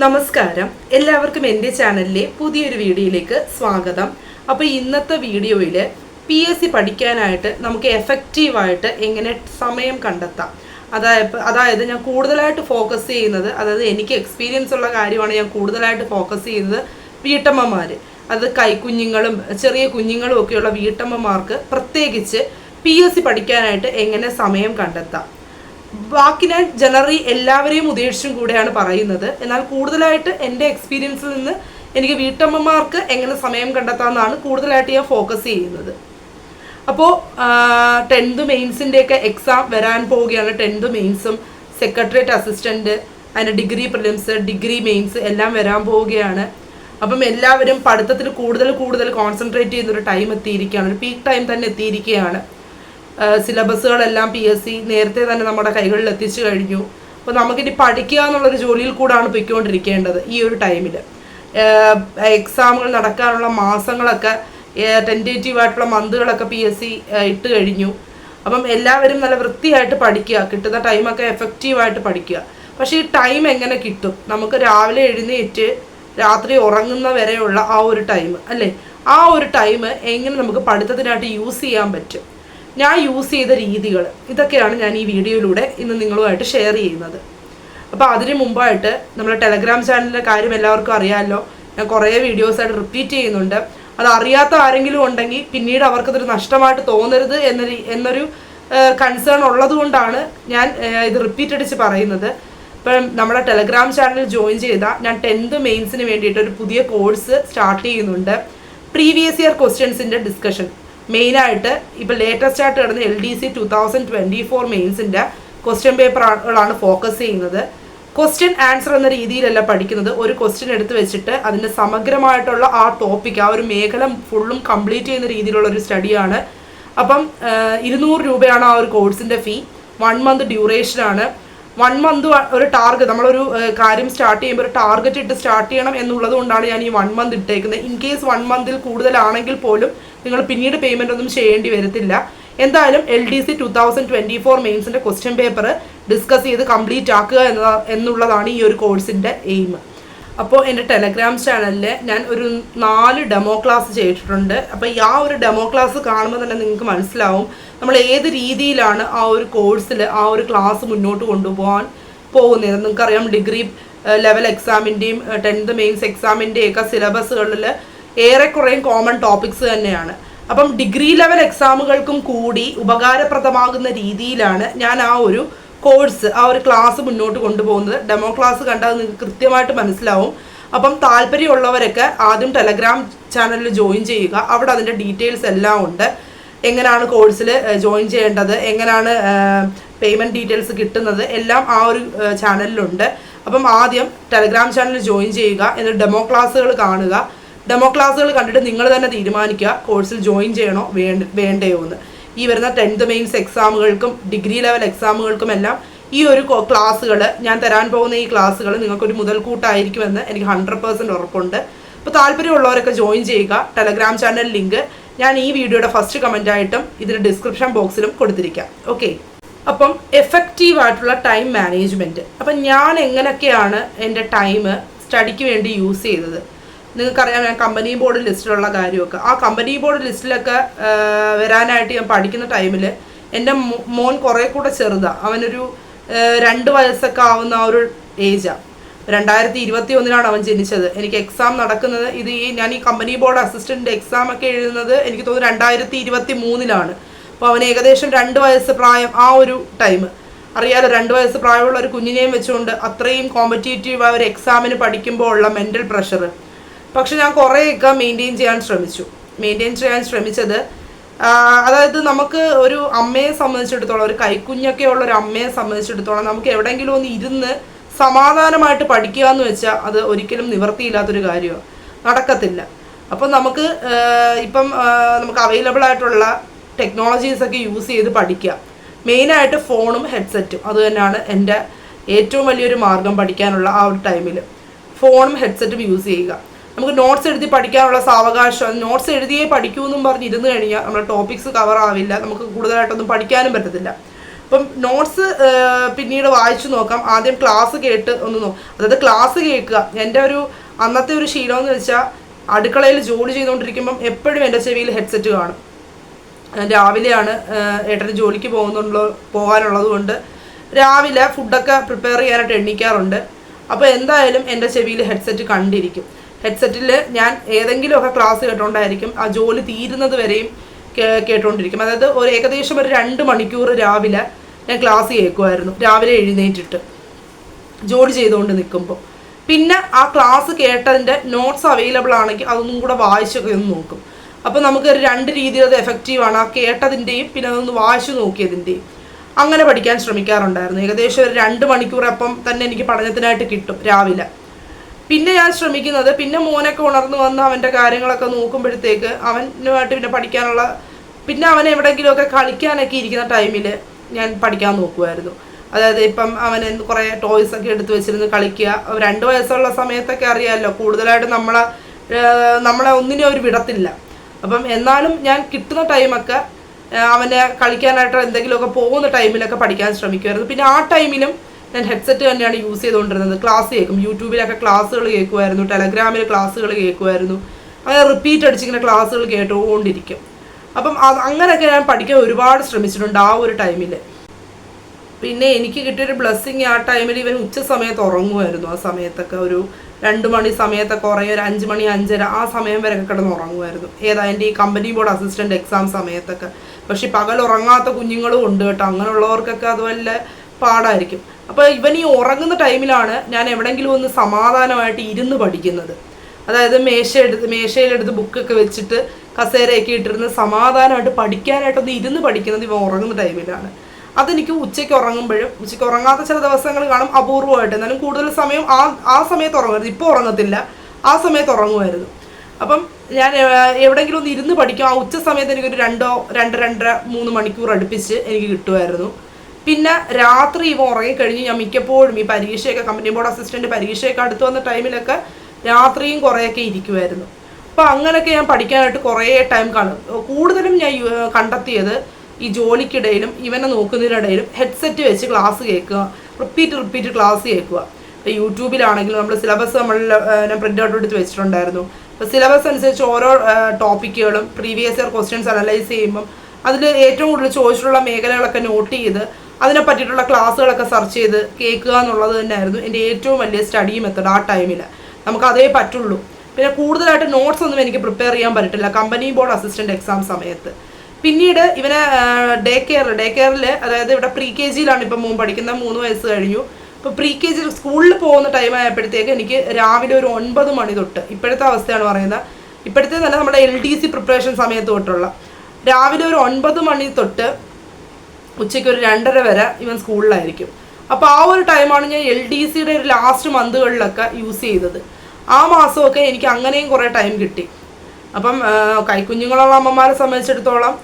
നമസ്കാരം. എല്ലാവർക്കും എന്റെ ചാനലിലെ പുതിയൊരു വീഡിയോയിലേക്ക് സ്വാഗതം. അപ്പോൾ ഇന്നത്തെ വീഡിയോയിൽ പി എസ് സി പഠിക്കാനായിട്ട് നമുക്ക് എഫക്റ്റീവായിട്ട് എങ്ങനെ സമയം കണ്ടെത്താം. അതായത് അതായത് ഞാൻ കൂടുതലായിട്ട് ഫോക്കസ് ചെയ്യുന്നത് അതായത് എനിക്ക് എക്സ്പീരിയൻസ് ഉള്ള കാര്യമാണ് ഞാൻ കൂടുതലായിട്ട് ഫോക്കസ് ചെയ്യുന്നത് വീട്ടമ്മമാർ അത് കൈക്കുഞ്ഞുങ്ങളും ചെറിയ കുഞ്ഞുങ്ങളും ഒക്കെയുള്ള വീട്ടമ്മമാർക്ക് പ്രത്യേകിച്ച് പി എസ് സി പഠിക്കാനായിട്ട് എങ്ങനെ സമയം കണ്ടെത്താം. ഞാൻ ജനറലി എല്ലാവരെയും ഉദ്ദേശിച്ചും കൂടെയാണ് പറയുന്നത്. എന്നാൽ കൂടുതലായിട്ട് എന്റെ എക്സ്പീരിയൻസിൽ നിന്ന് എനിക്ക് വീട്ടമ്മമാർക്ക് എങ്ങനെ സമയം കണ്ടെത്താമെന്നാണ് കൂടുതലായിട്ട് ഞാൻ ഫോക്കസ് ചെയ്യുന്നത്. അപ്പോൾ ടെൻത്ത് മെയിൻസിന്റെയൊക്കെ എക്സാം വരാൻ പോവുകയാണ്. ടെൻത്ത് മെയിൻസും സെക്രട്ടേറിയറ്റ് അസിസ്റ്റന്റ് അതിന്റെ ഡിഗ്രി പ്രിലിംസ് ഡിഗ്രി മെയിൻസ് എല്ലാം വരാൻ പോവുകയാണ്. അപ്പം എല്ലാവരും പഠിത്തത്തിൽ കൂടുതൽ കൂടുതൽ കോൺസെൻട്രേറ്റ് ചെയ്യുന്നൊരു ടൈം എത്തിയിരിക്കുകയാണ്. ഒരു പീക്ക് ടൈം തന്നെ എത്തിയിരിക്കുകയാണ്. സിലബസുകളെല്ലാം പി എസ് സി നേരത്തെ തന്നെ നമ്മുടെ കൈകളിൽ എത്തിച്ചു കഴിഞ്ഞു. അപ്പോൾ നമുക്കിനി പഠിക്കുക എന്നുള്ളൊരു ജോലിയിൽ കൂടാണ് പൊയ്ക്കൊണ്ടിരിക്കേണ്ടത് ഈ ഒരു ടൈമിൽ എക്സാമുകൾ നടക്കാനുള്ള മാസങ്ങളൊക്കെ ടെന്റേറ്റീവ് ആയിട്ടുള്ള മന്തുകളൊക്കെ പി എസ് സി ഇട്ട് കഴിഞ്ഞു. അപ്പം എല്ലാവരും നല്ല വൃത്തിയായിട്ട് പഠിക്കുക കിട്ടുന്ന ടൈമൊക്കെ എഫക്റ്റീവായിട്ട് പഠിക്കുക. പക്ഷേ ഈ ടൈം എങ്ങനെ കിട്ടും? നമുക്ക് രാവിലെ എഴുന്നേറ്റ് രാത്രി ഉറങ്ങുന്ന വരെയുള്ള ആ ഒരു ടൈം അല്ലേ? ആ ഒരു ടൈം എങ്ങനെ നമുക്ക് പഠിത്തത്തിനായിട്ട് യൂസ് ചെയ്യാൻ പറ്റും? ഞാൻ യൂസ് ചെയ്ത രീതികൾ ഇതൊക്കെയാണ് ഞാൻ ഈ വീഡിയോയിലൂടെ ഇന്ന് നിങ്ങളുമായിട്ട് ഷെയർ ചെയ്യുന്നത്. അപ്പോൾ അതിന് മുമ്പായിട്ട് നമ്മുടെ ടെലഗ്രാം ചാനലിന്റെ കാര്യം എല്ലാവർക്കും അറിയാമല്ലോ. ഞാൻ കുറേ വീഡിയോസായിട്ട് റിപ്പീറ്റ് ചെയ്യുന്നുണ്ട്. അത് അറിയാത്ത ആരെങ്കിലും ഉണ്ടെങ്കിൽ പിന്നീട് അവർക്കതൊരു നഷ്ടമായിട്ട് തോന്നരുത് എന്ന എന്നൊരു കൺസേൺ ഉള്ളത് കൊണ്ടാണ് ഞാൻ ഇത് റിപ്പീറ്റ് അടിച്ച് പറയുന്നത്. ഇപ്പം നമ്മുടെ ടെലഗ്രാം ചാനൽ ജോയിൻ ചെയ്താൽ ഞാൻ ടെൻത്ത് മെയിൻസിന് വേണ്ടിയിട്ട് ഒരു പുതിയ കോഴ്സ് സ്റ്റാർട്ട് ചെയ്യുന്നുണ്ട്. പ്രീവിയസ് ഇയർ ക്വസ്റ്റ്യൻസിന്റെ ഡിസ്കഷൻ മെയിനായിട്ട് ഇപ്പോൾ ലേറ്റസ്റ്റ് ആയിട്ട് കിടന്ന L D C two thousand twenty four മെയിൻസിന്റെ question പേപ്പറുകളാണ് ഫോക്കസ് ചെയ്യുന്നത്. ക്വസ്റ്റ്യൻ ആൻസർ എന്ന രീതിയിലല്ല പഠിക്കുന്നത്. ഒരു ക്വസ്റ്റ്യൻ എടുത്ത് വെച്ചിട്ട് അതിന്റെ സമഗ്രമായിട്ടുള്ള ആ ടോപ്പിക് ആ ഒരു മേഖല ഫുള്ളും കംപ്ലീറ്റ് ചെയ്യുന്ന രീതിയിലുള്ള ഒരു സ്റ്റഡിയാണ് അപ്പം ഇരുന്നൂറ് രൂപയാണ് ആ ഒരു കോഴ്സിന്റെ ഫീ വൺ മന്ത് ഡ്യൂറേഷനാണ് വൺ മന്ത് ഒരു ടാർഗറ്റ് നമ്മളൊരു കാര്യം സ്റ്റാർട്ട് ചെയ്യുമ്പോൾ ഒരു ടാർഗറ്റ് ഇട്ട് സ്റ്റാർട്ട് ചെയ്യണം എന്നുള്ളത് കൊണ്ടാണ് ഞാൻ ഈ വൺ മന്ത് ഇട്ടേക്കുന്നത്. ഇൻ കേസ് വൺ മന്തിൽ കൂടുതലാണെങ്കിൽ പോലും നിങ്ങൾ പിന്നീട് പേയ്മെന്റ് ഒന്നും ചെയ്യേണ്ടി വരത്തില്ല. എന്തായാലും L D C two thousand twenty four മെയിൻസിന്റെ question paper discuss ചെയ്ത് കംപ്ലീറ്റ് ആക്കുക എന്ന എന്നുള്ളതാണ് ഈ ഒരു കോഴ്സിന്റെ എയിം അപ്പോൾ എന്റെ ടെലഗ്രാം ചാനലിൽ ഞാൻ ഒരു നാല് ഡെമോ ക്ലാസ് ചെയ്തിട്ടുണ്ട്. അപ്പോൾ ഈ ആ ഒരു ഡെമോ ക്ലാസ് കാണുമ്പോൾ തന്നെ നിങ്ങൾക്ക് മനസ്സിലാവും നമ്മൾ ഏത് രീതിയിലാണ് ആ ഒരു കോഴ്സിൽ ആ ഒരു ക്ലാസ് മുന്നോട്ട് കൊണ്ടുപോകാൻ പോകുന്നത്. നിങ്ങൾക്കറിയാം ഡിഗ്രി ലെവൽ എക്സാമിന്റെയും ടെൻത്ത് മെയിൻസ് എക്സാമിന്റെയൊക്കെ സിലബസുകളിൽ ഏറെക്കുറേയും കോമൺ ടോപ്പിക്സ് തന്നെയാണ്. അപ്പം ഡിഗ്രി ലെവൽ എക്സാമുകൾക്കും കൂടി ഉപകാരപ്രദമാകുന്ന രീതിയിലാണ് ഞാൻ ആ ഒരു കോഴ്സ് ആ ഒരു ക്ലാസ് മുന്നോട്ട് കൊണ്ടുപോകുന്നത്. ഡെമോ ക്ലാസ് കണ്ടാൽ നിങ്ങൾക്ക് കൃത്യമായിട്ട് മനസ്സിലാവും. അപ്പം താല്പര്യമുള്ളവരൊക്കെ ആദ്യം ടെലഗ്രാം ചാനലിൽ ജോയിൻ ചെയ്യുക. അവിടെ അതിന്റെ ഡീറ്റെയിൽസ് എല്ലാം ഉണ്ട്. എങ്ങനെയാണ് കോഴ്സിൽ ജോയിൻ ചെയ്യേണ്ടത്? എങ്ങനെയാണ് പേയ്മെന്റ് ഡീറ്റെയിൽസ് കിട്ടുന്നത്? എല്ലാം ആ ഒരു ചാനലിലുണ്ട് അപ്പം ആദ്യം ടെലഗ്രാം ചാനൽ ജോയിൻ ചെയ്യുക. എന്നിട്ട് ഡെമോ ക്ലാസ്സുകൾ കാണുക. ഡെമോ ക്ലാസ്സുകൾ കണ്ടിട്ട് നിങ്ങൾ തന്നെ തീരുമാനിക്കുക കോഴ്സിൽ ജോയിൻ ചെയ്യണോ വേണ്ട വേണ്ടയോ എന്ന്. ഈ വരുന്ന ടെൻത്ത് മെയിൻസ് എക്സാമുകൾക്കും ഡിഗ്രി ലെവൽ എക്സാമുകൾക്കും എല്ലാം ഈ ഒരു ക്ലാസ്സുകൾ ഞാൻ തരാൻ പോകുന്ന ഈ ക്ലാസ്സുകൾ നിങ്ങൾക്കൊരു മുതൽക്കൂട്ടായിരിക്കുമെന്ന് എനിക്ക് ഹൺഡ്രഡ് പേഴ്സന്റ് ഉറപ്പുണ്ട്. അപ്പോൾ താല്പര്യമുള്ളവരൊക്കെ ജോയിൻ ചെയ്യുക. ടെലഗ്രാം ചാനൽ ലിങ്ക് ഞാൻ ഈ വീഡിയോയുടെ ഫസ്റ്റ് കമന്റായിട്ടും ഇതിന് ഡിസ്ക്രിപ്ഷൻ ബോക്സിലും കൊടുത്തിരിക്കാം. ഓക്കെ അപ്പം എഫക്റ്റീവ് ആയിട്ടുള്ള ടൈം മാനേജ്മെന്റ് അപ്പം ഞാൻ എങ്ങനെയൊക്കെയാണ് എന്റെ ടൈം സ്റ്റഡിക്ക് വേണ്ടി യൂസ് ചെയ്തത്? നിങ്ങൾക്കറിയാം ഞാൻ കമ്പനി ബോർഡ് ലിസ്റ്റിലുള്ള കാര്യമൊക്കെ. ആ കമ്പനി ബോർഡ് ലിസ്റ്റിലൊക്കെ വരാനായിട്ട് ഞാൻ പഠിക്കുന്ന ടൈമിൽ എന്റെ മോൻ കുറേ കൂടെ ചെറുതാണ് അവനൊരു രണ്ട് വയസ്സൊക്കെ ആവുന്ന ആ ഒരു ഏജാണ് രണ്ടായിരത്തി ഇരുപത്തി ഒന്നിനാണ് അവൻ ജനിച്ചത്. എനിക്ക് എക്സാം നടക്കുന്നത് ഇത് ഈ ഞാൻ ഈ കമ്പനി ബോർഡ് അസിസ്റ്റന്റ് എക്സാം ഒക്കെ എഴുതുന്നത് എനിക്ക് തോന്നുന്നു രണ്ടായിരത്തി ഇരുപത്തി മൂന്നിലാണ് അപ്പോൾ അവന് ഏകദേശം രണ്ട് വയസ്സ് പ്രായം ആ ഒരു ടൈം അറിയാലോ രണ്ട് വയസ്സ് പ്രായമുള്ള ഒരു കുഞ്ഞിനെയും വെച്ചുകൊണ്ട് അത്രയും കോമ്പറ്റേറ്റീവ് ആ ഒരു എക്സാമിന് പഠിക്കുമ്പോൾ ഉള്ള മെന്റൽ പ്രഷർ പക്ഷെ ഞാൻ കുറേയൊക്കെ മെയിന്റെയിൻ ചെയ്യാൻ ശ്രമിച്ചു. മെയിന്റെയിൻ ചെയ്യാൻ ശ്രമിച്ചത് അതായത് നമുക്ക് ഒരു അമ്മയെ സംബന്ധിച്ചിടത്തോളം ഒരു കൈക്കുഞ്ഞൊക്കെ ഉള്ള ഒരു അമ്മയെ സംബന്ധിച്ചിടത്തോളം നമുക്ക് എവിടെയെങ്കിലും ഒന്ന് ഇരുന്ന് സമാധാനമായിട്ട് പഠിക്കുക എന്ന് വെച്ചാൽ അത് ഒരിക്കലും നിവർത്തിയില്ലാത്തൊരു കാര്യമാണ് നടക്കത്തില്ല. അപ്പം നമുക്ക് ഇപ്പം നമുക്ക് അവൈലബിൾ ആയിട്ടുള്ള ടെക്നോളജീസൊക്കെ യൂസ് ചെയ്ത് പഠിക്കുക മെയിനായിട്ട് ഫോണും ഹെഡ്സെറ്റും അതുതന്നെയാണ് എന്റെ ഏറ്റവും വലിയൊരു മാർഗം പഠിക്കാനുള്ള ആ ഒരു ടൈമിൽ ഫോണും ഹെഡ്സെറ്റും യൂസ് ചെയ്യുക. നമുക്ക് നോട്ട്സ് എഴുതി പഠിക്കാനുള്ള സാവകാശം. നോട്ട്സ് എഴുതിയേ പഠിക്കൂ എന്നും പറഞ്ഞ് ഇരുന്ന് കഴിഞ്ഞാൽ നമ്മുടെ ടോപ്പിക്സ് കവർ ആവില്ല. നമുക്ക് കൂടുതലായിട്ടൊന്നും പഠിക്കാനും പറ്റത്തില്ല. അപ്പം നോട്ട്സ് പിന്നീട് വായിച്ചു നോക്കാം. ആദ്യം ക്ലാസ് കേട്ട് ഒന്ന് നോക്കാം അതായത് ക്ലാസ് കേൾക്കുക. എന്റെ ഒരു അന്നത്തെ ഒരു ശീലം എന്ന് വെച്ചാൽ അടുക്കളയിൽ ജോലി ചെയ്തുകൊണ്ടിരിക്കുമ്പം എപ്പോഴും എന്റെ ചെവിയിൽ ഹെഡ്സെറ്റ് കാണും. രാവിലെയാണ് ഏട്ടന് ജോലിക്ക് പോകുന്നുള്ള പോകാനുള്ളത് കൊണ്ട് രാവിലെ ഫുഡൊക്കെ പ്രിപ്പയർ ചെയ്യാനായിട്ട് എണ്ണിക്കാറുണ്ട് അപ്പോൾ എന്തായാലും എന്റെ ചെവിയിൽ ഹെഡ്സെറ്റ് കണ്ടിരിക്കും. ഹെഡ്സെറ്റിൽ ഞാൻ ഏതെങ്കിലുമൊക്കെ ക്ലാസ് കേട്ടോണ്ടായിരിക്കും ആ ജോലി തീരുന്നത് വരെയും കേട്ടോണ്ടിരിക്കും. അതായത് ഒരു ഏകദേശം ഒരു രണ്ട് മണിക്കൂർ രാവിലെ ഞാൻ ക്ലാസ് കേൾക്കുമായിരുന്നു രാവിലെ എഴുന്നേറ്റിട്ട് ജോലി ചെയ്തുകൊണ്ട് നിൽക്കുമ്പോൾ പിന്നെ ആ ക്ലാസ് കേട്ടതിന്റെ നോട്ട്സ് അവൈലബിൾ ആണെങ്കിൽ അതൊന്നും കൂടെ വായിച്ചൊക്കെ ഒന്ന് നോക്കും. അപ്പോൾ നമുക്ക് രണ്ട് രീതിയിൽ അത് എഫക്റ്റീവാണ് ആ കേട്ടതിന്റെയും പിന്നെ അതൊന്ന് വായിച്ചു നോക്കിയതിന്റെയും അങ്ങനെ പഠിക്കാൻ ശ്രമിക്കാറുണ്ടായിരുന്നു. ഏകദേശം ഒരു രണ്ട് മണിക്കൂർ അപ്പം തന്നെ എനിക്ക് പഠനത്തിനായിട്ട് കിട്ടും രാവിലെ. പിന്നെ ഞാൻ ശ്രമിക്കുന്നത് പിന്നെ മോനൊക്കെ ഉണർന്നു വന്ന് അവന്റെ കാര്യങ്ങളൊക്കെ നോക്കുമ്പോഴത്തേക്ക് അവനുമായിട്ട് പിന്നെ പഠിക്കാനുള്ള പിന്നെ അവൻ എവിടെയെങ്കിലുമൊക്കെ കളിക്കാനൊക്കെ ഇരിക്കുന്ന ടൈമിൽ ഞാൻ പഠിക്കാൻ നോക്കുമായിരുന്നു അതായത് ഇപ്പം അവൻ കുറേ ടോയ്സ് ഒക്കെ എടുത്തു വെച്ചിരുന്ന് കളിക്കുക. രണ്ട് വയസ്സുള്ള സമയത്തൊക്കെ അറിയാമല്ലോ കൂടുതലായിട്ട് നമ്മളെ നമ്മളെ ഒന്നിനെ അവർ വിടത്തില്ല. അപ്പം എന്നാലും ഞാൻ കിട്ടുന്ന ടൈമൊക്കെ അവനെ കളിക്കാനായിട്ട് എന്തെങ്കിലുമൊക്കെ പോകുന്ന ടൈമിലൊക്കെ പഠിക്കാൻ ശ്രമിക്കുമായിരുന്നു പിന്നെ ആ ടൈമിലും ഞാൻ ഹെഡ്സെറ്റ് തന്നെയാണ് യൂസ് ചെയ്തുകൊണ്ടിരുന്നത്. ക്ലാസ് കേൾക്കും. യൂട്യൂബിലൊക്കെ ക്ലാസ്സുകൾ കേൾക്കുമായിരുന്നു. ടെലഗ്രാമിൽ ക്ലാസ്സുകൾ കേൾക്കുമായിരുന്നു. അങ്ങനെ റിപ്പീറ്റ് അടിച്ചിങ്ങനെ ക്ലാസ്സുകൾ കേട്ടുകൊണ്ടിരിക്കും അപ്പം അത് അങ്ങനെയൊക്കെ ഞാൻ പഠിക്കാൻ ഒരുപാട് ശ്രമിച്ചിട്ടുണ്ട് ആ ഒരു ടൈമിൽ പിന്നെ എനിക്ക് കിട്ടിയൊരു ബ്ലെസ്സിങ് ആ ടൈമിൽ ഇവൻ ഉച്ച സമയത്ത് ഉറങ്ങുമായിരുന്നു. ആ സമയത്തൊക്കെ ഒരു രണ്ട് മണി സമയത്തൊക്കെ ഉറങ്ങി ഒരു അഞ്ച് മണി അഞ്ചര ആ സമയം വരെയൊക്കെ കിടന്ന് ഉറങ്ങുമായിരുന്നു. ഏതാ എന്റെ ഈ കമ്പനി ബോർഡ് അസിസ്റ്റന്റ് എക്സാം സമയത്തൊക്കെ. പക്ഷേ പകൽ ഉറങ്ങാത്ത കുഞ്ഞുങ്ങളും ഉണ്ട് കേട്ടോ. അങ്ങനെയുള്ളവർക്കൊക്കെ അത് വല്ല പാടായിരിക്കും. അപ്പോൾ ഇവൻ ഈ ഉറങ്ങുന്ന ടൈമിലാണ് ഞാൻ എവിടെയെങ്കിലും ഒന്ന് സമാധാനമായിട്ട് ഇരുന്ന് പഠിക്കുന്നത്. അതായത് മേശ എടുത്ത് മേശയിലെടുത്ത് ബുക്കൊക്കെ വെച്ചിട്ട് കസേരയൊക്കെ ഇട്ടിരുന്ന് സമാധാനമായിട്ട് പഠിക്കാനായിട്ടൊന്ന് ഇരുന്ന് പഠിക്കുന്നത് ഇവൻ ഉറങ്ങുന്ന ടൈമിലാണ്. അതെനിക്ക് ഉച്ചയ്ക്ക് ഉറങ്ങുമ്പോഴും ഉച്ചയ്ക്ക് ഉറങ്ങാത്ത ചില ദിവസങ്ങൾ കാണും അപൂർവമായിട്ട്. എന്നാലും കൂടുതൽ സമയം ആ ആ സമയത്ത് ഉറങ്ങരുത്. ഇപ്പോൾ ഉറങ്ങത്തില്ല. ആ സമയത്ത് ഉറങ്ങുമായിരുന്നു. അപ്പം ഞാൻ എവിടെയെങ്കിലും ഒന്ന് ഇരുന്ന് പഠിക്കും. ആ ഉച്ച സമയത്ത് എനിക്കൊരു രണ്ടോ രണ്ട് രണ്ടര മൂന്ന് മണിക്കൂർ അടുപ്പിച്ച് എനിക്ക് കിട്ടുമായിരുന്നു. പിന്നെ രാത്രി ഇവ ഉറങ്ങിക്കഴിഞ്ഞ് ഞാൻ മിക്കപ്പോഴും ഈ പരീക്ഷയൊക്കെ കമ്പനി ബോർഡ് അസിസ്റ്റന്റ് പരീക്ഷയൊക്കെ അടുത്ത് വന്ന ടൈമിലൊക്കെ രാത്രിയും കുറേയൊക്കെ ഇരിക്കുമായിരുന്നു അപ്പോൾ അങ്ങനെയൊക്കെ ഞാൻ പഠിക്കാനായിട്ട് കുറേ ടൈം കാണും. കൂടുതലും ഞാൻ കണ്ടെത്തിയത് ഈ ജോലിക്കിടയിലും ഇവനെ നോക്കുന്നതിനിടയിലും ഹെഡ്സെറ്റ് വെച്ച് ക്ലാസ് കേൾക്കുക റിപ്പീറ്റ് റിപ്പീറ്റ് ക്ലാസ് കേൾക്കുക. ഇപ്പോൾ യൂട്യൂബിലാണെങ്കിലും നമ്മൾ സിലബസ് നമ്മൾ ഞാൻ പ്രിന്റ് ഔട്ട് എടുത്ത് വെച്ചിട്ടുണ്ടായിരുന്നു. അപ്പോൾ സിലബസ് അനുസരിച്ച് ഓരോ ടോപ്പിക്കുകളും പ്രീവിയസ് ഇയർ ക്വസ്റ്റ്യൻസ് അനലൈസ് ചെയ്യുമ്പം അതിൽ ഏറ്റവും കൂടുതൽ ചോദിച്ചിട്ടുള്ള മേഖലകളൊക്കെ നോട്ട് ചെയ്ത് അതിനെ പറ്റിയിട്ടുള്ള ക്ലാസ്സുകളൊക്കെ സെർച്ച് ചെയ്ത് കേൾക്കുക എന്നുള്ളത് തന്നെയായിരുന്നു എന്റെ ഏറ്റവും വലിയ സ്റ്റഡി മെത്തേഡ് ആ ടൈമിൽ നമുക്ക് അതേ പറ്റുള്ളൂ. പിന്നെ കൂടുതലായിട്ട് നോട്ട്സ് ഒന്നും എനിക്ക് പ്രിപ്പയർ ചെയ്യാൻ പറ്റില്ല കമ്പനി ബോർഡ് അസിസ്റ്റന്റ് എക്സാം സമയത്ത്. പിന്നീട് ഇവനെ ഡേ കെയർ ഡേ കെയറിൽ അതായത് ഇവിടെ പ്രീ കെ ജിയിലാണ് ഇപ്പം മോൻ പഠിക്കുന്ന മൂന്ന് വയസ്സ് കഴിഞ്ഞു. ഇപ്പോൾ പ്രീ കെ ജി സ്കൂളിൽ പോകുന്ന ടൈം ആയപ്പോഴത്തേക്ക് എനിക്ക് രാവിലെ ഒരു ഒൻപത് മണി തൊട്ട് ഇപ്പോഴത്തെ അവസ്ഥയാണ് പറയുന്നത്. ഇപ്പോഴത്തെ തന്നെ നമ്മുടെ എൽ ഡി സി പ്രിപ്പറേഷൻ സമയത്ത് തൊട്ടുള്ള. രാവിലെ ഒരു ഒൻപത് മണി തൊട്ട് ഉച്ചയ്ക്ക് ഒരു രണ്ടര വരെ ഇവൻ സ്കൂളിലായിരിക്കും. അപ്പോൾ ആ ഒരു ടൈമാണ് ഞാൻ എൽ ഡി സിയുടെ ഒരു ലാസ്റ്റ് മന്തുകളിലൊക്കെ യൂസ് ചെയ്തത്. ആ മാസമൊക്കെ എനിക്ക് അങ്ങനെയും കുറേ ടൈം കിട്ടി. അപ്പം കൈക്കുഞ്ഞുങ്ങളുള്ള അമ്മമാരെ സംബന്ധിച്ചിടത്തോളം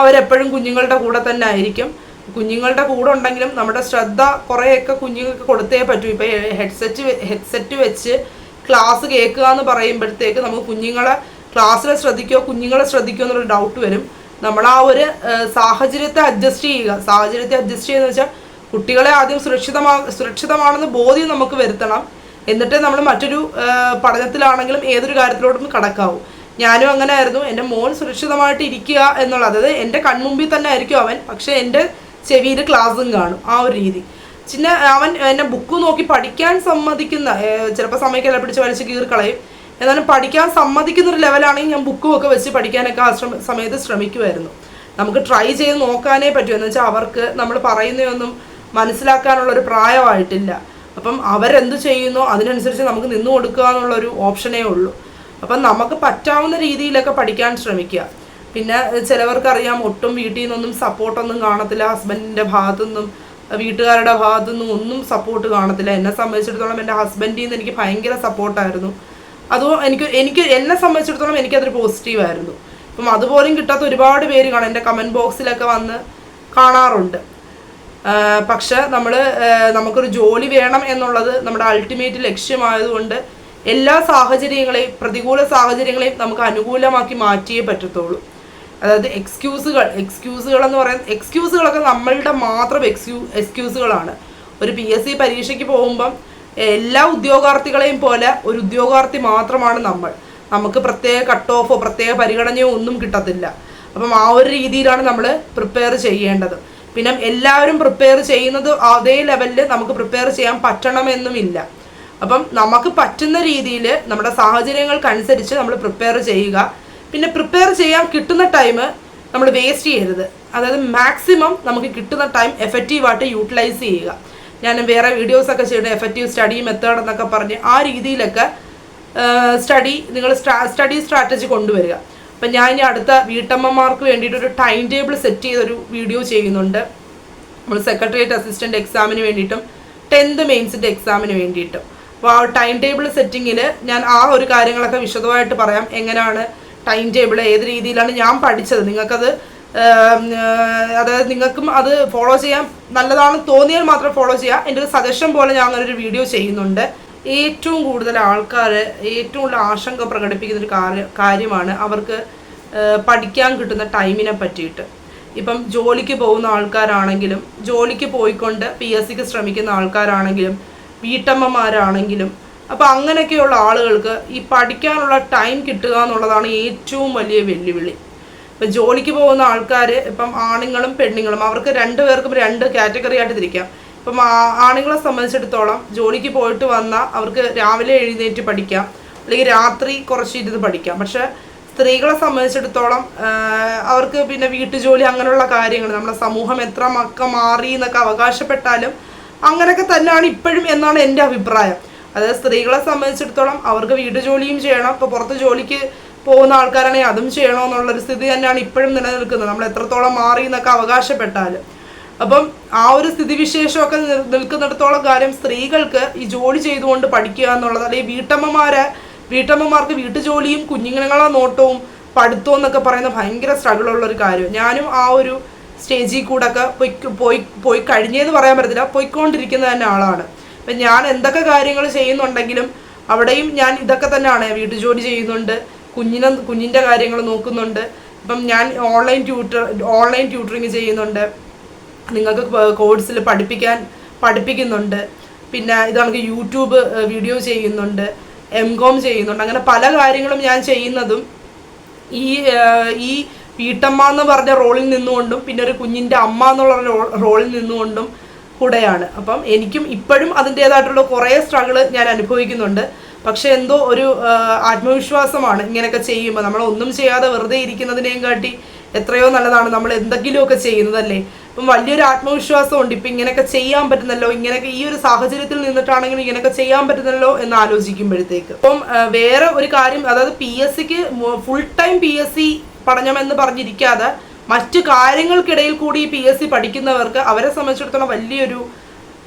അവരെപ്പോഴും കുഞ്ഞുങ്ങളുടെ കൂടെ തന്നെ ആയിരിക്കും. കുഞ്ഞുങ്ങളുടെ കൂടെ ഉണ്ടെങ്കിലും നമ്മുടെ ശ്രദ്ധ കുറേയൊക്കെ കുഞ്ഞുങ്ങൾക്ക് കൊടുത്തേ പറ്റൂ. ഇപ്പം ഹെഡ്സെറ്റ് ഹെഡ്സെറ്റ് വെച്ച് ക്ലാസ് കേൾക്കുക എന്ന് പറയുമ്പോഴത്തേക്ക് നമുക്ക് കുഞ്ഞുങ്ങളെ ക്ലാസ്സിലെ ശ്രദ്ധിക്കുകയോ കുഞ്ഞുങ്ങളെ ശ്രദ്ധിക്കുകയോ എന്നുള്ളൊരു ഡൗട്ട് വരും. നമ്മൾ ആ ഒരു സാഹചര്യത്തെ അഡ്ജസ്റ്റ് ചെയ്യുക. സാഹചര്യത്തെ അഡ്ജസ്റ്റ് ചെയ്യുക വെച്ചാൽ കുട്ടികളെ ആദ്യം സുരക്ഷിതമാ സുരക്ഷിതമാണെന്ന് ബോധ്യം നമുക്ക് വരുത്തണം. എന്നിട്ട് നമ്മൾ മറ്റൊരു പഠനത്തിലാണെങ്കിലും ഏതൊരു കാര്യത്തിലോട്ടും കടക്കാവൂ. ഞാനും അങ്ങനെ ആയിരുന്നു എന്റെ മോൻ സുരക്ഷിതമായിട്ട് ഇരിക്കുക എന്നുള്ളത് അതായത് എന്റെ കൺമുമ്പിൽ തന്നെ ആയിരിക്കും അവൻ പക്ഷേ എന്റെ ചെവിയിൽ ക്ലാസ്സും കാണും. ആ ഒരു രീതി. ചിന്ന അവൻ എന്നെ ബുക്ക് നോക്കി പഠിക്കാൻ സമ്മതിക്കുന്ന ചിലപ്പോൾ സമയക്കല്ല പിടിച്ച് വലിച്ച് കീറി എന്നാലും പഠിക്കാൻ സമ്മതിക്കുന്ന ഒരു ലെവലാണെങ്കിൽ ഞാൻ ബുക്കും ഒക്കെ വെച്ച് പഠിക്കാനൊക്കെ ആ ശ്രമ സമയത്ത് ശ്രമിക്കുമായിരുന്നു. നമുക്ക് ട്രൈ ചെയ്ത് നോക്കാനേ പറ്റൂ. എന്ന് വെച്ചാൽ അവർക്ക് നമ്മൾ പറയുന്നതൊന്നും മനസ്സിലാക്കാനുള്ള ഒരു പ്രായമായിട്ടില്ല. അപ്പം അവരെന്ത് ചെയ്യുന്നോ അതിനനുസരിച്ച് നമുക്ക് നിന്നു കൊടുക്കുക എന്നുള്ളൊരു ഓപ്ഷനേ ഉള്ളൂ. അപ്പം നമുക്ക് പറ്റാവുന്ന രീതിയിലൊക്കെ പഠിക്കാൻ ശ്രമിക്കുക. പിന്നെ ചിലവർക്കറിയാം ഒട്ടും വീട്ടിൽ നിന്നൊന്നും സപ്പോർട്ടൊന്നും കാണത്തില്ല. ഹസ്ബൻഡിന്റെ ഭാഗത്തുനിന്നും വീട്ടുകാരുടെ ഭാഗത്തുനിന്നും ഒന്നും സപ്പോർട്ട് കാണത്തില്ല. എന്നെ സംബന്ധിച്ചിടത്തോളം എന്റെ ഹസ്ബൻഡിൽ നിന്ന് എനിക്ക് ഭയങ്കര സപ്പോർട്ടായിരുന്നു അതോ എനിക്ക് എനിക്ക് എന്നെ സംബന്ധിച്ചിടത്തോളം എനിക്കതൊരു പോസിറ്റീവായിരുന്നു അപ്പം അതുപോലും കിട്ടാത്ത ഒരുപാട് പേര് കാണും. എന്റെ കമന്റ് ബോക്സിലൊക്കെ വന്ന് കാണാറുണ്ട്. പക്ഷെ നമ്മൾ നമുക്കൊരു ജോലി വേണം എന്നുള്ളത് നമ്മുടെ അൾട്ടിമേറ്റ് ലക്ഷ്യമായതുകൊണ്ട് എല്ലാ സാഹചര്യങ്ങളെയും പ്രതികൂല സാഹചര്യങ്ങളെയും നമുക്ക് അനുകൂലമാക്കി മാറ്റിയേ പറ്റത്തുള്ളൂ. അതായത് എക്സ്ക്യൂസുകൾ എക്സ്ക്യൂസുകൾ എന്ന് എക്സ്ക്യൂസുകളൊക്കെ നമ്മളുടെ മാത്രം എക്സ്ക്യൂ എക്സ്ക്യൂസുകളാണ് ഒരു പി എസ് സി പരീക്ഷയ്ക്ക് പോകുമ്പം എല്ലാ ഉദ്യോഗാർത്ഥികളെയും പോലെ ഒരു ഉദ്യോഗാർത്ഥി മാത്രമാണ് നമ്മൾ. നമുക്ക് പ്രത്യേക കട്ട് ഓഫോ പ്രത്യേക പരിഗണനയോ ഒന്നും കിട്ടത്തില്ല. അപ്പം ആ ഒരു രീതിയിലാണ് നമ്മൾ പ്രിപ്പയർ ചെയ്യേണ്ടത്. പിന്നെ എല്ലാവരും പ്രിപ്പയർ ചെയ്യുന്നത് അതേ ലെവലിൽ നമുക്ക് പ്രിപ്പയർ ചെയ്യാൻ പറ്റണമെന്നുമില്ല. അപ്പം നമുക്ക് പറ്റുന്ന രീതിയിൽ നമ്മുടെ സാഹചര്യങ്ങൾക്കനുസരിച്ച് നമ്മൾ പ്രിപ്പയർ ചെയ്യുക. പിന്നെ പ്രിപ്പയർ ചെയ്യാൻ കിട്ടുന്ന ടൈം നമ്മൾ വേസ്റ്റ് ചെയ്യരുത്. അതായത് മാക്സിമം നമുക്ക് കിട്ടുന്ന ടൈം എഫക്റ്റീവായിട്ട് യൂട്ടിലൈസ് ചെയ്യുക. ഞാൻ വേറെ വീഡിയോസൊക്കെ ചെയ്യുന്നത് എഫക്റ്റീവ് സ്റ്റഡി മെത്തേഡ് എന്നൊക്കെ പറഞ്ഞ് ആ രീതിയിലൊക്കെ സ്റ്റഡി നിങ്ങൾ സ്റ്റഡി സ്ട്രാറ്റജി കൊണ്ടുവരിക. അപ്പം ഞാൻ ഇനി അടുത്ത വീട്ടമ്മമാർക്ക് വേണ്ടിയിട്ട് ഒരു ടൈം ടേബിൾ സെറ്റ് ചെയ്തൊരു വീഡിയോ ചെയ്യുന്നുണ്ട്. നമ്മൾ സെക്രട്ടേറിയറ്റ് അസിസ്റ്റന്റ് എക്സാമിന് വേണ്ടിയിട്ടും ടെൻത്ത് മെയിൻസിന്റെ എക്സാമിന് വേണ്ടിയിട്ടും. അപ്പോൾ ആ ടൈം ടേബിൾ സെറ്റിങ്ങിൽ ഞാൻ ആ ഒരു കാര്യങ്ങളൊക്കെ വിശദമായിട്ട് പറയാം. എങ്ങനെയാണ് ടൈം ടേബിൾ ഏത് രീതിയിലാണ് ഞാൻ പഠിച്ചത്. നിങ്ങൾക്കത് അതായത് നിങ്ങൾക്കും അത് ഫോളോ ചെയ്യാൻ നല്ലതാണെന്ന് തോന്നിയാൽ മാത്രം ഫോളോ ചെയ്യുക. എന്റെ ഒരു സജഷൻ പോലെ ഞാൻ അങ്ങനെ ഒരു വീഡിയോ ചെയ്യുന്നുണ്ട്. ഏറ്റവും കൂടുതൽ ആൾക്കാർ ഏറ്റവും കൂടുതൽ ആശങ്ക പ്രകടിപ്പിക്കുന്ന ഒരു കാര്യമാണ് അവർക്ക് പഠിക്കാൻ കിട്ടുന്ന ടൈമിനെ പറ്റിയിട്ട്. ഇപ്പം ജോലിക്ക് പോകുന്ന ആൾക്കാരാണെങ്കിലും ജോലിക്ക് പോയിക്കൊണ്ട് പി എസ് സിക്ക് ശ്രമിക്കുന്ന ആൾക്കാരാണെങ്കിലും വീട്ടമ്മമാരാണെങ്കിലും അപ്പം അങ്ങനെയൊക്കെയുള്ള ആളുകൾക്ക് ഈ പഠിക്കാനുള്ള ടൈം കിട്ടുക എന്നുള്ളതാണ് ഏറ്റവും വലിയ വെല്ലുവിളി. ഇപ്പം ജോലിക്ക് പോകുന്ന ആൾക്കാർ ഇപ്പം ആണുങ്ങളും പെണ്ണുങ്ങളും അവർക്ക് രണ്ട് പേർക്കും രണ്ട് കാറ്റഗറി ആയിട്ട് തിരിക്കാം. ഇപ്പം ആണുങ്ങളെ സംബന്ധിച്ചിടത്തോളം ജോലിക്ക് പോയിട്ട് വന്നാൽ അവർക്ക് രാവിലെ എഴുന്നേറ്റ് പഠിക്കാം അല്ലെങ്കിൽ രാത്രി കുറച്ച് ഇരുന്ന് പഠിക്കാം. പക്ഷെ സ്ത്രീകളെ സംബന്ധിച്ചിടത്തോളം അവർക്ക് പിന്നെ വീട്ടുജോലി അങ്ങനെയുള്ള കാര്യങ്ങൾ നമ്മുടെ സമൂഹം എത്ര മക്ക മാറി എന്നൊക്കെ അവകാശപ്പെട്ടാലും അങ്ങനെയൊക്കെ തന്നെയാണ് ഇപ്പോഴും എന്നാണ് എന്റെ അഭിപ്രായം. അതായത് സ്ത്രീകളെ സംബന്ധിച്ചിടത്തോളം അവർക്ക് വീട്ടുജോലിയും ചെയ്യണം. ഇപ്പോൾ പുറത്ത് ജോലിക്ക് പോകുന്ന ആൾക്കാരാണെങ്കിൽ അതും ചെയ്യണമെന്നുള്ളൊരു സ്ഥിതി തന്നെയാണ് ഇപ്പോഴും നിലനിൽക്കുന്നത്. നമ്മൾ എത്രത്തോളം മാറി എന്നൊക്കെ അവകാശപ്പെട്ടാൽ അപ്പം ആ ഒരു സ്ഥിതിവിശേഷമൊക്കെ നിൽ- നിൽക്കുന്നിടത്തോളം കാര്യം സ്ത്രീകൾക്ക് ഈ ജോലി ചെയ്തുകൊണ്ട് പഠിക്കുക എന്നുള്ളത് അല്ലെങ്കിൽ വീട്ടമ്മമാരെ വീട്ടമ്മമാർക്ക് വീട്ടുജോലിയും കുഞ്ഞുങ്ങളെ നോട്ടവും പഠിത്തവും എന്നൊക്കെ പറയുന്ന ഭയങ്കര സ്ട്രഗിൾ ഉള്ള ഒരു കാര്യം. ഞാനും ആ ഒരു സ്റ്റേജിൽ കൂടെ ഒക്കെ പോയി പോയി പോയി കഴിഞ്ഞേന്ന് പറയാൻ പറ്റത്തില്ല. പോയിക്കൊണ്ടിരിക്കുന്ന തന്നെ ആളാണ്. അപ്പം ഞാൻ എന്തൊക്കെ കാര്യങ്ങൾ ചെയ്യുന്നുണ്ടെങ്കിലും അവിടെയും ഞാൻ ഇതൊക്കെ തന്നെയാണ് വീട്ടുജോലി ചെയ്യുന്നുണ്ട്. കുഞ്ഞിനെ കുഞ്ഞിന്റെ കാര്യങ്ങൾ നോക്കുന്നുണ്ട്. ഇപ്പം ഞാൻ ഓൺലൈൻ ട്യൂട്ടർ ഓൺലൈൻ ട്യൂട്ടറിങ് ചെയ്യുന്നുണ്ട്. നിങ്ങൾക്ക് കോഴ്സിൽ പഠിപ്പിക്കാൻ പഠിപ്പിക്കുന്നുണ്ട്. പിന്നെ ഇത് നമുക്ക് യൂട്യൂബ് വീഡിയോ ചെയ്യുന്നുണ്ട്. എം കോം ചെയ്യുന്നുണ്ട്. അങ്ങനെ പല കാര്യങ്ങളും ഞാൻ ചെയ്യുന്നതും ഈ ഈ വീട്ടമ്മ എന്ന് പറഞ്ഞ റോളിൽ നിന്നുകൊണ്ടും പിന്നെ ഒരു കുഞ്ഞിന്റെ അമ്മ എന്നുള്ള റോളിൽ നിന്നുകൊണ്ടും കൂടെയാണ്. അപ്പം എനിക്കും ഇപ്പോഴും അതിന്റേതായിട്ടുള്ള കുറേ സ്ട്രഗിൾ ഞാൻ അനുഭവിക്കുന്നുണ്ട്. പക്ഷെ എന്തോ ഒരു ആത്മവിശ്വാസമാണ് ഇങ്ങനെയൊക്കെ ചെയ്യുമ്പോൾ. നമ്മൾ ഒന്നും ചെയ്യാതെ വെറുതെ ഇരിക്കുന്നതിനെയും കാട്ടി എത്രയോ നല്ലതാണ് നമ്മൾ എന്തെങ്കിലുമൊക്കെ ചെയ്യുന്നതല്ലേ. ഇപ്പം വലിയൊരു ആത്മവിശ്വാസമുണ്ട്. ഇപ്പം ഇങ്ങനെയൊക്കെ ചെയ്യാൻ പറ്റുന്നല്ലോ ഇങ്ങനെയൊക്കെ ഈ ഒരു സാഹചര്യത്തിൽ നിന്നിട്ടാണെങ്കിലും ഇങ്ങനെയൊക്കെ ചെയ്യാൻ പറ്റുന്നല്ലോ എന്ന് ആലോചിക്കുമ്പോഴത്തേക്ക്. അപ്പം വേറെ ഒരു കാര്യം അതായത് പി എസ് സിക്ക് full time P S C പഠനമെന്ന് പറഞ്ഞിരിക്കാതെ മറ്റു കാര്യങ്ങൾക്കിടയിൽ കൂടി പി എസ് സി പഠിക്കുന്നവർക്ക് അവരെ സംബന്ധിച്ചിടത്തോളം വലിയൊരു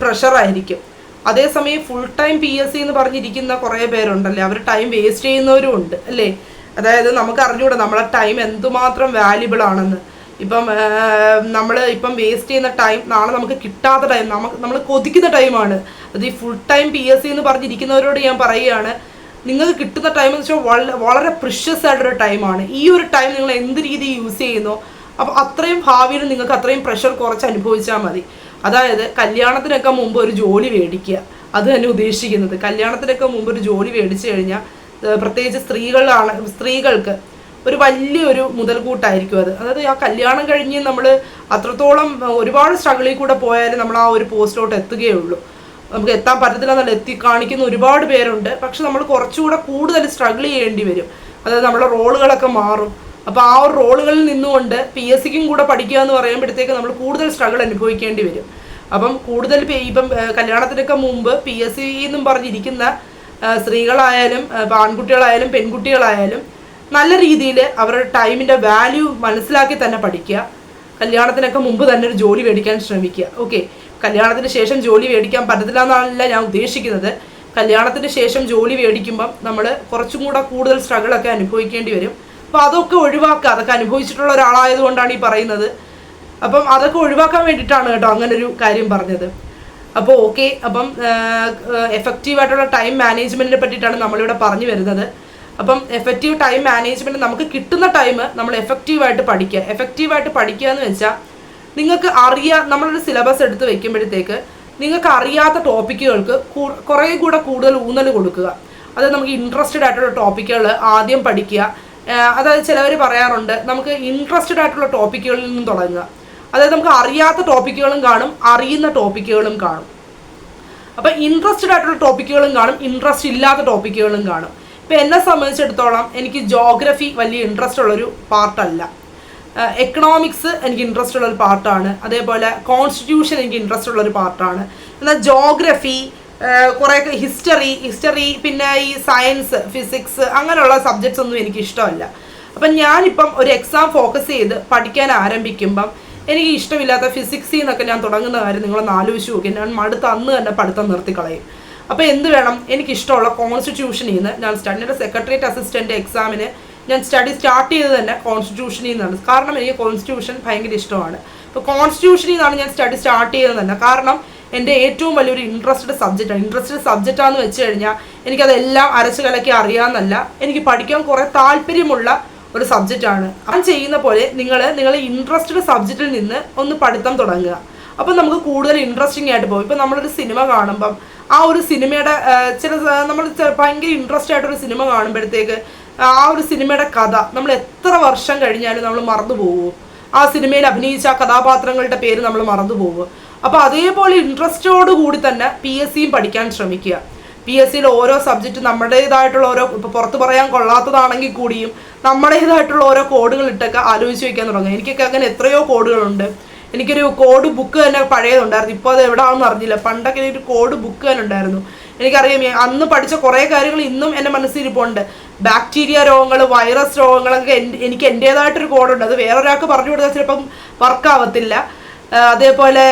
പ്രഷറായിരിക്കും അതേസമയം full time P S C എന്ന് പറഞ്ഞിരിക്കുന്ന കുറേ പേരുണ്ടല്ലേ? അവർ ടൈം വേസ്റ്റ് ചെയ്യുന്നവരും ഉണ്ട് അല്ലേ? അതായത് നമുക്ക് അറിഞ്ഞുകൂടാ നമ്മളെ ടൈം എന്തുമാത്രം വാല്യുബിൾ ആണെന്ന്. ഇപ്പം നമ്മൾ ഇപ്പം വേസ്റ്റ് ചെയ്യുന്ന ടൈം നാളെ നമുക്ക് കിട്ടാത്ത ടൈം നമുക്ക് നമ്മൾ കൊതിക്കുന്ന ടൈമാണ് അത് ഈ full time P S C എന്ന് പറഞ്ഞിരിക്കുന്നവരോട് ഞാൻ പറയുകയാണ് നിങ്ങൾക്ക് കിട്ടുന്ന ടൈം എന്ന് വെച്ചാൽ വളരെ വളരെ പ്രിഷ്യസ് ആയിട്ടൊരു ടൈമാണ് ഈ ഒരു ടൈം നിങ്ങൾ എന്ത് രീതി യൂസ് ചെയ്യുന്നോ അപ്പോൾ അത്രയും ഭാവിയിൽ നിങ്ങൾക്ക് അത്രയും പ്രഷർ കുറച്ച് അനുഭവിച്ചാൽ മതി. അതായത് കല്യാണത്തിനൊക്കെ മുമ്പ് ഒരു ജോലി മേടിക്കുക. അത് തന്നെ ഉദ്ദേശിക്കുന്നത്. കല്യാണത്തിനൊക്കെ മുമ്പ് ഒരു ജോലി മേടിച്ചു കഴിഞ്ഞാൽ പ്രത്യേകിച്ച് സ്ത്രീകളാണ് സ്ത്രീകൾക്ക് ഒരു വലിയൊരു മുതൽക്കൂട്ടായിരിക്കും അത്. അതായത് ആ കല്യാണം കഴിഞ്ഞ് നമ്മൾ അത്രത്തോളം ഒരുപാട് സ്ട്രഗിളിൽ കൂടെ പോയാലും നമ്മൾ ആ ഒരു പോസ്റ്റിലോട്ട് എത്തുകയുള്ളൂ. നമുക്ക് എത്താൻ പറ്റത്തില്ല എന്നല്ല എത്തി കാണിക്കുന്ന ഒരുപാട് പേരുണ്ട്. പക്ഷെ നമ്മൾ കുറച്ചുകൂടെ കൂടുതൽ സ്ട്രഗിൾ ചെയ്യേണ്ടി വരും. അതായത് നമ്മുടെ റോളുകളൊക്കെ മാറും. അപ്പോൾ ആ ഒരു റോളുകളിൽ നിന്നുകൊണ്ട് പി എസ് സിക്കും കൂടെ പഠിക്കുക എന്ന് പറയുമ്പോഴത്തേക്ക് നമ്മൾ കൂടുതൽ സ്ട്രഗിൾ അനുഭവിക്കേണ്ടി വരും. അപ്പം കൂടുതൽ ഇപ്പം കല്യാണത്തിനൊക്കെ മുമ്പ് പി എസ് സി എന്നും പറഞ്ഞിരിക്കുന്ന സ്ത്രീകളായാലും ആൺകുട്ടികളായാലും പെൺകുട്ടികളായാലും നല്ല രീതിയിൽ അവരുടെ ടൈമിന്റെ വാല്യൂ മനസ്സിലാക്കി തന്നെ പഠിക്കുക. കല്യാണത്തിനൊക്കെ മുമ്പ് തന്നെ ഒരു ജോലി മേടിക്കാൻ ശ്രമിക്കുക. ഓക്കെ കല്യാണത്തിന് ശേഷം ജോലി മേടിക്കാൻ പറ്റത്തില്ല എന്നല്ല ഞാൻ ഉദ്ദേശിക്കുന്നത്. കല്യാണത്തിന് ശേഷം ജോലി മേടിക്കുമ്പം നമ്മൾ കുറച്ചും കൂടെ കൂടുതൽ സ്ട്രഗിളൊക്കെ അനുഭവിക്കേണ്ടി വരും. അപ്പോൾ അതൊക്കെ ഒഴിവാക്കുക. അതൊക്കെ അനുഭവിച്ചിട്ടുള്ള ഒരാളായതുകൊണ്ടാണ് ഈ പറയുന്നത്. അപ്പം അതൊക്കെ ഒഴിവാക്കാൻ വേണ്ടിയിട്ടാണ് കേട്ടോ അങ്ങനെ ഒരു കാര്യം പറഞ്ഞത്. അപ്പോൾ ഓക്കെ അപ്പം എഫക്റ്റീവായിട്ടുള്ള ടൈം മാനേജ്മെന്റിനെ പറ്റിയിട്ടാണ് നമ്മളിവിടെ പറഞ്ഞു വരുന്നത്. അപ്പം എഫക്റ്റീവ് ടൈം മാനേജ്മെന്റ് നമുക്ക് കിട്ടുന്ന ടൈം നമ്മൾ എഫക്റ്റീവായിട്ട് പഠിക്കുക. എഫക്റ്റീവായിട്ട് പഠിക്കുക എന്ന് വെച്ചാൽ നിങ്ങൾക്ക് അറിയാ നമ്മളൊരു സിലബസ് എടുത്ത് വെക്കുമ്പോഴത്തേക്ക് നിങ്ങൾക്ക് അറിയാത്ത ടോപ്പിക്കുകൾക്ക് കുറേ കൂടെ കൂടുതൽ ഊന്നൽ കൊടുക്കുക. അത് നമുക്ക് ഇൻട്രസ്റ്റഡ് ആയിട്ടുള്ള ടോപ്പിക്കുകൾ ആദ്യം പഠിക്കുക. അതായത് ചിലവർ പറയാറുണ്ട് നമുക്ക് ഇൻട്രസ്റ്റഡ് ആയിട്ടുള്ള ടോപ്പിക്കുകളിൽ നിന്നും തുടങ്ങുക. അതായത് നമുക്ക് അറിയാത്ത ടോപ്പിക്കുകളും കാണും അറിയുന്ന ടോപ്പിക്കുകളും കാണും. അപ്പോൾ ഇൻട്രസ്റ്റഡ് ആയിട്ടുള്ള ടോപ്പിക്കുകളും കാണും ഇൻട്രസ്റ്റ് ഇല്ലാത്ത ടോപ്പിക്കുകളും കാണും. ഇപ്പം എന്നെ സംബന്ധിച്ചിടത്തോളം എനിക്ക് ജോഗ്രഫി വലിയ ഇൻട്രസ്റ്റ് ഉള്ളൊരു പാർട്ടല്ല എക്കണോമിക്സ് എനിക്ക് ഇൻട്രസ്റ്റ് ഉള്ള ഒരു പാർട്ടാണ് അതേപോലെ കോൺസ്റ്റിറ്റ്യൂഷൻ എനിക്ക് ഇൻട്രസ്റ്റ് ഉള്ള ഒരു പാർട്ടാണ് എന്നാൽ ജോഗ്രഫി കുറേയൊക്കെ ഹിസ്റ്ററി ഹിസ്റ്ററി പിന്നെ ഈ സയൻസ് ഫിസിക്സ് അങ്ങനെയുള്ള സബ്ജക്ട്സ് ഒന്നും എനിക്ക് ഇഷ്ടമല്ല. അപ്പം ഞാനിപ്പം ഒരു എക്സാം ഫോക്കസ് ചെയ്ത് പഠിക്കാൻ ആരംഭിക്കുമ്പം എനിക്ക് ഇഷ്ടമില്ലാത്ത ഫിസിക്സിൽ നിന്നൊക്കെ ഞാൻ തുടങ്ങുന്ന കാര്യം നിങ്ങളൊന്ന് ആലോചിച്ച് നോക്കി. ഞാൻ മടുത്ത അന്ന് തന്നെ പഠിത്തം നിർത്തിക്കളയും. അപ്പോൾ എന്ത് വേണം? എനിക്ക് ഇഷ്ടമുള്ള കോൺസ്റ്റിറ്റ്യൂഷനിൽ നിന്ന് ഞാൻ സ്റ്റഡിയുടെ സെക്രട്ടേറിയറ്റ് അസിസ്റ്റന്റ് എക്സാമിന് ഞാൻ സ്റ്റഡി സ്റ്റാർട്ട് ചെയ്തത് തന്നെ കോൺസ്റ്റിറ്റ്യൂഷനിൽ നിന്നാണ്. കാരണം എനിക്ക് കോൺസ്റ്റിറ്റ്യൂഷൻ ഭയങ്കര ഇഷ്ടമാണ്. അപ്പോൾ കോൺസ്റ്റിറ്റ്യൂഷനിൽ നിന്നാണ് ഞാൻ സ്റ്റഡി സ്റ്റാർട്ട് ചെയ്തത് തന്നെ. കാരണം എന്റെ ഏറ്റവും വലിയൊരു ഇൻട്രസ്റ്റഡ് സബ്ജക്റ്റാണ് ഇൻട്രസ്റ്റഡ് സബ്ജക്റ്റാന്ന് വെച്ച് കഴിഞ്ഞാൽ എനിക്കതെല്ലാം അരച്ചു കലക്കി അറിയാമെന്നല്ല എനിക്ക് പഠിക്കാൻ കുറേ താല്പര്യമുള്ള ഒരു സബ്ജക്റ്റാണ് ഞാൻ ചെയ്യുന്ന പോലെ നിങ്ങൾ നിങ്ങളെ ഇൻട്രസ്റ്റഡ് സബ്ജക്റ്റിൽ നിന്ന് ഒന്ന് പഠിത്തം തുടങ്ങുക. അപ്പം നമുക്ക് കൂടുതൽ ഇൻട്രസ്റ്റിംഗ് ആയിട്ട് പോകും. ഇപ്പം നമ്മളൊരു സിനിമ കാണുമ്പം ആ ഒരു സിനിമയുടെ ചില നമ്മൾ ഭയങ്കര ഇൻട്രസ്റ്റ് ആയിട്ടൊരു സിനിമ കാണുമ്പോഴത്തേക്ക് ആ ഒരു സിനിമയുടെ കഥ നമ്മൾ എത്ര വർഷം കഴിഞ്ഞാലും നമ്മൾ മറന്നു പോകുമോ ആ സിനിമയിൽ അഭിനയിച്ച ആ കഥാപാത്രങ്ങളുടെ പേര് നമ്മൾ മറന്നു പോകും. അപ്പോൾ അതേപോലെ ഇൻട്രസ്റ്റോട് കൂടി തന്നെ പി എസ് സിയും പഠിക്കാൻ ശ്രമിക്കുക. പി എസ് സിയിൽ ഓരോ സബ്ജക്റ്റ് നമ്മുടേതായിട്ടുള്ള ഓരോ ഇപ്പോൾ പുറത്ത് പറയാൻ കൊള്ളാത്തതാണെങ്കിൽ കൂടിയും നമ്മുടേതായിട്ടുള്ള ഓരോ കോഡുകൾ ഇട്ടൊക്കെ ആലോചിച്ച് വെക്കാൻ തുടങ്ങുക. എനിക്കൊക്കെ അങ്ങനെ എത്രയോ കോഡുകളുണ്ട് എനിക്കൊരു കോഡ് ബുക്ക് തന്നെ പഴയതുണ്ടായിരുന്നു. ഇപ്പോൾ അത് എവിടെയാണെന്ന് അറിഞ്ഞില്ല. പണ്ടൊക്കെ ഒരു കോഡ് ബുക്ക് തന്നെ ഉണ്ടായിരുന്നു. എനിക്കറിയാം അന്ന് പഠിച്ച കുറേ കാര്യങ്ങൾ ഇന്നും എന്റെ മനസ്സിലിരിപ്പുണ്ട്. ബാക്ടീരിയ രോഗങ്ങൾ വൈറസ് രോഗങ്ങളൊക്കെ എനിക്ക് എന്റേതായിട്ടൊരു കോഡുണ്ട് അത് വേറൊരാൾക്ക് പറഞ്ഞു കൊടുത്താൽ ചിലപ്പം വർക്കാവത്തില്ല അതേപോലെ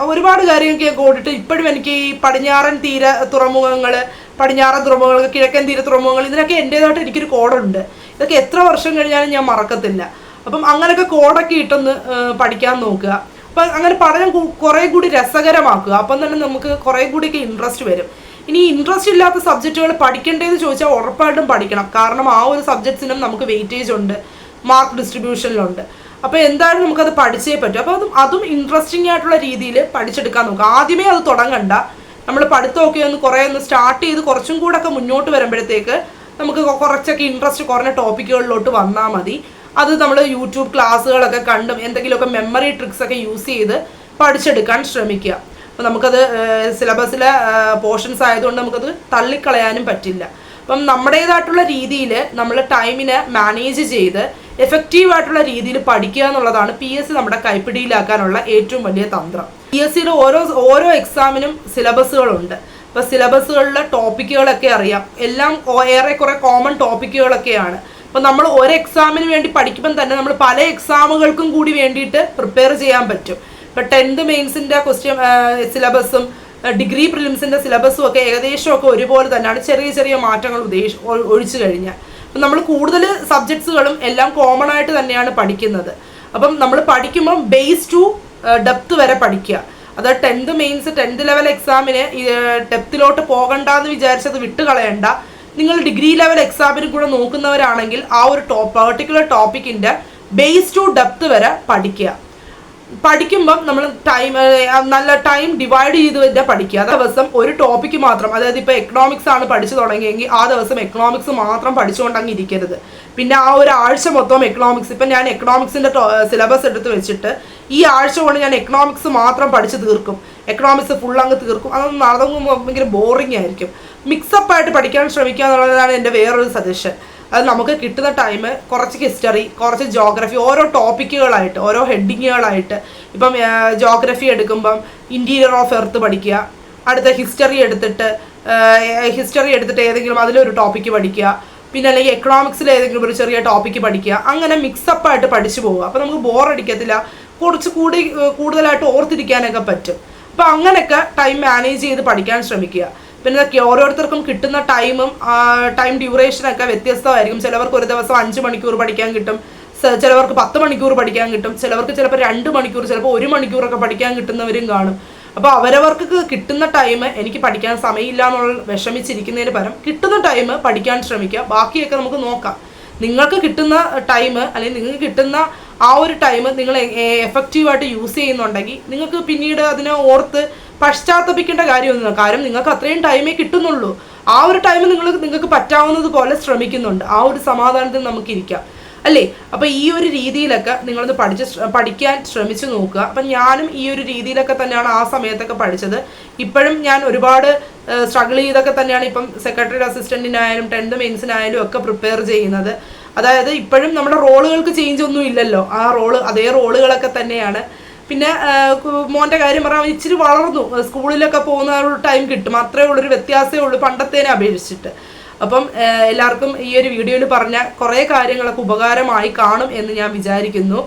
ഒരുപാട് കാര്യങ്ങൾക്ക് ഞാൻ കൂടിയിട്ട് ഇപ്പോഴും എനിക്ക് ഈ പടിഞ്ഞാറൻ തീര തുറമുഖങ്ങൾ പടിഞ്ഞാറൻ തുറമുഖങ്ങൾ കിഴക്കൻ തീര തുറമുഖങ്ങൾ ഇതിനൊക്കെ എന്റേതായിട്ട് എനിക്കൊരു കോഡുണ്ട്. ഇതൊക്കെ എത്ര വർഷം കഴിഞ്ഞാലും ഞാൻ മറക്കത്തില്ല. അപ്പം അങ്ങനെയൊക്കെ കോഡൊക്കെ ഇട്ടൊന്ന് പഠിക്കാൻ നോക്കുക. അപ്പം അങ്ങനെ പഠനം കുറേ കൂടി രസകരമാക്കുക. അപ്പം തന്നെ നമുക്ക് കുറേ കൂടിയൊക്കെ ഇൻട്രസ്റ്റ് വരും. ഇനി ഇൻട്രസ്റ്റ് ഇല്ലാത്ത സബ്ജക്റ്റുകൾ പഠിക്കേണ്ടതെന്ന് ചോദിച്ചാൽ ഉറപ്പായിട്ടും പഠിക്കണം. കാരണം ആ ഒരു സബ്ജക്ട്സിനും നമുക്ക് വെയിറ്റേജ് ഉണ്ട്. മാർക്ക് ഡിസ്ട്രിബ്യൂഷനിലുണ്ട്. അപ്പോൾ എന്തായാലും നമുക്കത് പഠിച്ചേ പറ്റും. അപ്പോൾ അതും അതും ഇൻട്രസ്റ്റിംഗ് ആയിട്ടുള്ള രീതിയിൽ പഠിച്ചെടുക്കാൻ നോക്കുക ആദ്യമേ അത് തുടങ്ങണ്ട. നമ്മൾ പഠിത്തമൊക്കെ ഒന്ന് കുറേ ഒന്ന് സ്റ്റാർട്ട് ചെയ്ത് കുറച്ചും കൂടെ ഒക്കെ മുന്നോട്ട് വരുമ്പോഴത്തേക്ക് നമുക്ക് കുറച്ചൊക്കെ ഇൻട്രസ്റ്റ് കുറഞ്ഞ ടോപ്പിക്കുകളിലോട്ട് വന്നാൽ മതി. അത് നമ്മൾ യൂട്യൂബ് ക്ലാസ്സുകളൊക്കെ കണ്ടും എന്തെങ്കിലുമൊക്കെ മെമ്മറി ട്രിക്സ് ഒക്കെ യൂസ് ചെയ്ത് പഠിച്ചെടുക്കാൻ ശ്രമിക്കുക. അപ്പോൾ നമുക്കത് സിലബസിലെ പോർഷൻസ് ആയതുകൊണ്ട് നമുക്കത് തള്ളിക്കളയാനും പറ്റില്ല. അപ്പം നമ്മുടേതായിട്ടുള്ള രീതിയിൽ നമ്മൾ ടൈമിനെ മാനേജ് ചെയ്ത് എഫക്റ്റീവ് ആയിട്ടുള്ള രീതിയിൽ പഠിക്കുക എന്നുള്ളതാണ് പി എസ് സി നമ്മുടെ കൈപ്പിടിയിലാക്കാനുള്ള ഏറ്റവും വലിയ തന്ത്രം. പി എസ് സിയുടെ ഓരോ ഓരോ എക്സാമിനും സിലബസുകളുണ്ട് അപ്പോൾ സിലബസുകളിലെ ടോപ്പിക്കുകളൊക്കെ അറിയാം. എല്ലാം ഏറെക്കുറെ കോമൺ ടോപ്പിക്കുകളൊക്കെയാണ് അപ്പോൾ നമ്മൾ ഒരു എക്സാമിന് വേണ്ടി പഠിക്കുമ്പം തന്നെ നമ്മൾ പല എക്സാമുകൾക്കും കൂടി വേണ്ടിയിട്ട് പ്രിപ്പയർ ചെയ്യാൻ പറ്റും. ഇപ്പോൾ ടെൻത്ത് മെയിൻസിന്റെ ക്വസ്റ്റ്യൻ സിലബസും ഡിഗ്രി പ്രിലിംസിന്റെ സിലബസും ഒക്കെ ഏകദേശം ഒക്കെ ഒരുപോലെ തന്നെയാണ് ചെറിയ ചെറിയ മാറ്റങ്ങൾ ഉദ്ദേശ ഒഴിച്ചു കഴിഞ്ഞാൽ. നമ്മൾ കൂടുതൽ സബ്ജക്ട്സുകളും എല്ലാം കോമൺ ആയിട്ട് തന്നെയാണ് പഠിക്കുന്നത്. അപ്പം നമ്മൾ പഠിക്കുമ്പം ബേസ് ടു ഡെപ്ത് വരെ പഠിക്കുക. അത് ടെൻത്ത് മെയിൻസ് ടെൻത്ത് ലെവൽ എക്സാമിന് ഡെപ്തിലോട്ട് പോകണ്ട എന്ന് വിചാരിച്ചത് വിട്ട് കളയണ്ട നിങ്ങൾ ഡിഗ്രി ലെവൽ എക്സാമിന് കൂടെ നോക്കുന്നവരാണെങ്കിൽ ആ ഒരു പെർട്ടിക്കുലർ ടോപ്പിക്കിന്റെ ബേസ് ടു ഡെപ്ത് വരെ പഠിക്കുക. പഠിക്കുമ്പം നമ്മൾ ടൈം നല്ല ടൈം ഡിവൈഡ് ചെയ്ത് തന്നെ പഠിക്കുക. ആ ദിവസം ഒരു ടോപ്പിക്ക് മാത്രം അതായത് ഇപ്പോൾ എക്കണോമിക്സ് ആണ് പഠിച്ചു തുടങ്ങിയെങ്കിൽ ആ ദിവസം എക്കണോമിക്സ് മാത്രം പഠിച്ചുകൊണ്ടങ്ങ് ഇരിക്കരുത്. പിന്നെ ആ ഒരു ആഴ്ച മൊത്തം എക്കണോമിക്സ് ഇപ്പം ഞാൻ എക്കണോമിക്സിന്റെ സിലബസ് എടുത്ത് വെച്ചിട്ട് ഈ ആഴ്ച കൊണ്ട് ഞാൻ എക്കണോമിക്സ് മാത്രം പഠിച്ച് തീർക്കും. എക്കണോമിക്സ് ഫുൾ അങ്ങ് തീർക്കും. അതൊന്നും നടന്നു ഭയങ്കര ബോറിംഗ് ആയിരിക്കും. മിക്സപ്പായിട്ട് പഠിക്കാൻ ശ്രമിക്കുക എന്നുള്ളതാണ് എന്റെ വേറൊരു സജഷൻ അത് നമുക്ക് കിട്ടുന്ന ടൈം കുറച്ച് ഹിസ്റ്ററി കുറച്ച് ജോഗ്രഫി ഓരോ ടോപ്പിക്കുകളായിട്ട് ഓരോ ഹെഡിങ്ങുകളായിട്ട് ഇപ്പം ജോഗ്രഫി എടുക്കുമ്പം ഇന്റീരിയർ ഓഫ് എർത്ത് പഠിക്കുക അടുത്ത ഹിസ്റ്ററി എടുത്തിട്ട് ഹിസ്റ്ററി എടുത്തിട്ട് ഏതെങ്കിലും അതിലൊരു ടോപ്പിക്ക് പഠിക്കുക പിന്നെ അല്ലെങ്കിൽ എക്കണോമിക്സിൽ ഏതെങ്കിലും ഒരു ചെറിയ ടോപ്പിക്ക് പഠിക്കുക അങ്ങനെ മിക്സപ്പ് ആയിട്ട് പഠിച്ചു പോവുക. അപ്പോൾ നമുക്ക് ബോർ അടിക്കത്തില്ല. കുറച്ച് കൂടി കൂടുതലായിട്ട് ഓർത്തിരിക്കാനൊക്കെ പറ്റും. അപ്പോൾ അങ്ങനെയൊക്കെ ടൈം മാനേജ് ചെയ്ത് പഠിക്കാൻ ശ്രമിക്കുക. പിന്നെ ഇതൊക്കെ ഓരോരുത്തർക്കും കിട്ടുന്ന ടൈമും ടൈം ഡ്യൂറേഷനൊക്കെ വ്യത്യസ്തമായിരിക്കും. ചിലവർക്ക് ഒരു ദിവസം അഞ്ച് മണിക്കൂർ പഠിക്കാൻ കിട്ടും ചിലവർക്ക് പത്ത് മണിക്കൂർ പഠിക്കാൻ കിട്ടും ചിലവർക്ക് ചിലപ്പോൾ രണ്ട് മണിക്കൂർ ചിലപ്പോൾ ഒരു മണിക്കൂറൊക്കെ പഠിക്കാൻ കിട്ടുന്നവരും കാണും. അപ്പോൾ അവരവർക്ക് കിട്ടുന്ന ടൈം എനിക്ക് പഠിക്കാൻ സമയമില്ല എന്നുള്ള വിഷമിച്ചിരിക്കുന്നതിന് പകരം കിട്ടുന്ന ടൈം പഠിക്കാൻ ശ്രമിക്കുക. ബാക്കിയൊക്കെ നമുക്ക് നോക്കാം. നിങ്ങൾക്ക് കിട്ടുന്ന ടൈം അല്ലെങ്കിൽ നിങ്ങൾക്ക് കിട്ടുന്ന ആ ഒരു ടൈം നിങ്ങൾ എഫക്റ്റീവായിട്ട് യൂസ് ചെയ്യുന്നുണ്ടെങ്കിൽ നിങ്ങൾക്ക് പിന്നീട് അതിനെ ഓർത്ത് പശ്ചാത്തപിക്കേണ്ട കാര്യമൊന്നും കാരണം നിങ്ങൾക്ക് അത്രയും ടൈമേ കിട്ടുന്നുള്ളൂ. ആ ഒരു ടൈം നിങ്ങൾ നിങ്ങൾക്ക് പറ്റാവുന്നത് പോലെ ശ്രമിക്കുന്നുണ്ട്. ആ ഒരു സമാധാനത്തിൽ നമുക്കിരിക്കാം അല്ലേ? അപ്പോൾ ഈ ഒരു രീതിയിലൊക്കെ നിങ്ങളത് പഠിച്ച് പഠിക്കാൻ ശ്രമിച്ചു നോക്കുക. അപ്പം ഞാനും ഈ ഒരു രീതിയിലൊക്കെ തന്നെയാണ് ആ സമയത്തൊക്കെ പഠിച്ചത്. ഇപ്പോഴും ഞാൻ ഒരുപാട് സ്ട്രഗിൾ ചെയ്തൊക്കെ തന്നെയാണ് ഇപ്പം സെക്രട്ടറി അസിസ്റ്റന്റിനായാലും ടെൻത്ത് മെയിൻസിനായാലും ഒക്കെ പ്രിപ്പയർ ചെയ്യുന്നത്. അതായത് ഇപ്പോഴും നമ്മുടെ റോളുകൾക്ക് ചേഞ്ച് ഒന്നും ഇല്ലല്ലോ. ആ റോൾ അതേ റോളുകളൊക്കെ തന്നെയാണ് പിന്നെ മോന്റെ കാര്യം പറയാൻ ഇച്ചിരി വളർന്നു. സ്കൂളിലൊക്കെ പോകുന്ന ഒരു ടൈം കിട്ടും. അത്രേ ഉള്ളൊരു വ്യത്യാസമേ ഉള്ളൂ പണ്ടത്തേനെ അപേക്ഷിച്ചിട്ട്. അപ്പം എല്ലാവർക്കും ഈ ഒരു വീഡിയോയിൽ പറഞ്ഞ കുറേ കാര്യങ്ങളൊക്കെ ഉപകാരമായി കാണും എന്ന് ഞാൻ വിചാരിക്കുന്നു.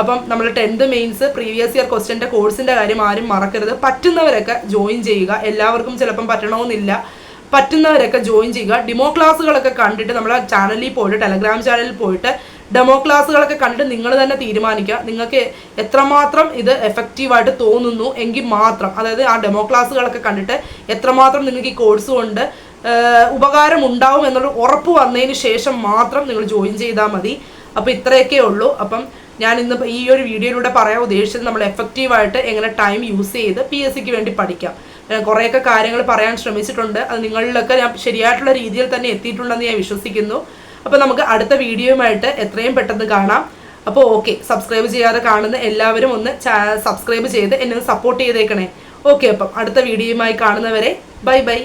അപ്പം നമ്മൾ ടെൻത്ത് മെയിൻസ് പ്രീവിയസ് ഇയർ ക്വസ്റ്റ്യന്റെ കോഴ്സിന്റെ കാര്യം ആരും മറക്കരുത്. പറ്റുന്നവരൊക്കെ ജോയിൻ ചെയ്യുക. എല്ലാവർക്കും ചിലപ്പം പറ്റണമെന്നില്ല പറ്റുന്നവരൊക്കെ ജോയിൻ ചെയ്യുക. ഡിമോ ക്ലാസ്സുകളൊക്കെ കണ്ടിട്ട് നമ്മളെ ചാനലിൽ പോയിട്ട് ടെലഗ്രാം ചാനലിൽ പോയിട്ട് ഡെമോ ക്ലാസ്സുകളൊക്കെ കണ്ട് നിങ്ങൾ തന്നെ തീരുമാനിക്കുക. നിങ്ങൾക്ക് എത്രമാത്രം ഇത് എഫക്റ്റീവായിട്ട് തോന്നുന്നു എങ്കിൽ മാത്രം അതായത് ആ ഡെമോ ക്ലാസ്സുകളൊക്കെ കണ്ടിട്ട് എത്രമാത്രം നിങ്ങൾക്ക് ഈ കോഴ്സ് കൊണ്ട് ഉപകാരം ഉണ്ടാവും എന്നുള്ള ഉറപ്പ് വന്നതിന് ശേഷം മാത്രം നിങ്ങൾ ജോയിൻ ചെയ്താൽ മതി. അപ്പോൾ ഇത്രയൊക്കെ ഉള്ളൂ. അപ്പം ഞാൻ ഇന്ന് ഈ ഒരു വീഡിയോയിലൂടെ പറയാൻ ഉദ്ദേശിച്ചത് നമ്മൾ എഫക്റ്റീവായിട്ട് എങ്ങനെ ടൈം യൂസ് ചെയ്ത് പി എസ് സിക്ക് വേണ്ടി പഠിക്കാം. കുറേയൊക്കെ കാര്യങ്ങൾ പറയാൻ ശ്രമിച്ചിട്ടുണ്ട്. അത് നിങ്ങളിലൊക്കെ ഞാൻ ശരിയായിട്ടുള്ള രീതിയിൽ തന്നെ എത്തിയിട്ടുണ്ടെന്ന് ഞാൻ വിശ്വസിക്കുന്നു. അപ്പോൾ നമുക്ക് അടുത്ത വീഡിയോയുമായിട്ട് എത്രയും പെട്ടെന്ന് കാണാം. അപ്പോൾ ഓക്കെ സബ്സ്ക്രൈബ് ചെയ്യാതെ കാണുന്ന എല്ലാവരും ഒന്ന് സബ്സ്ക്രൈബ് ചെയ്ത് എന്നെ സപ്പോർട്ട് ചെയ്തേക്കണേ. ഓക്കെ അപ്പം അടുത്ത വീഡിയോയുമായി കാണുന്നവരെ ബൈ ബൈ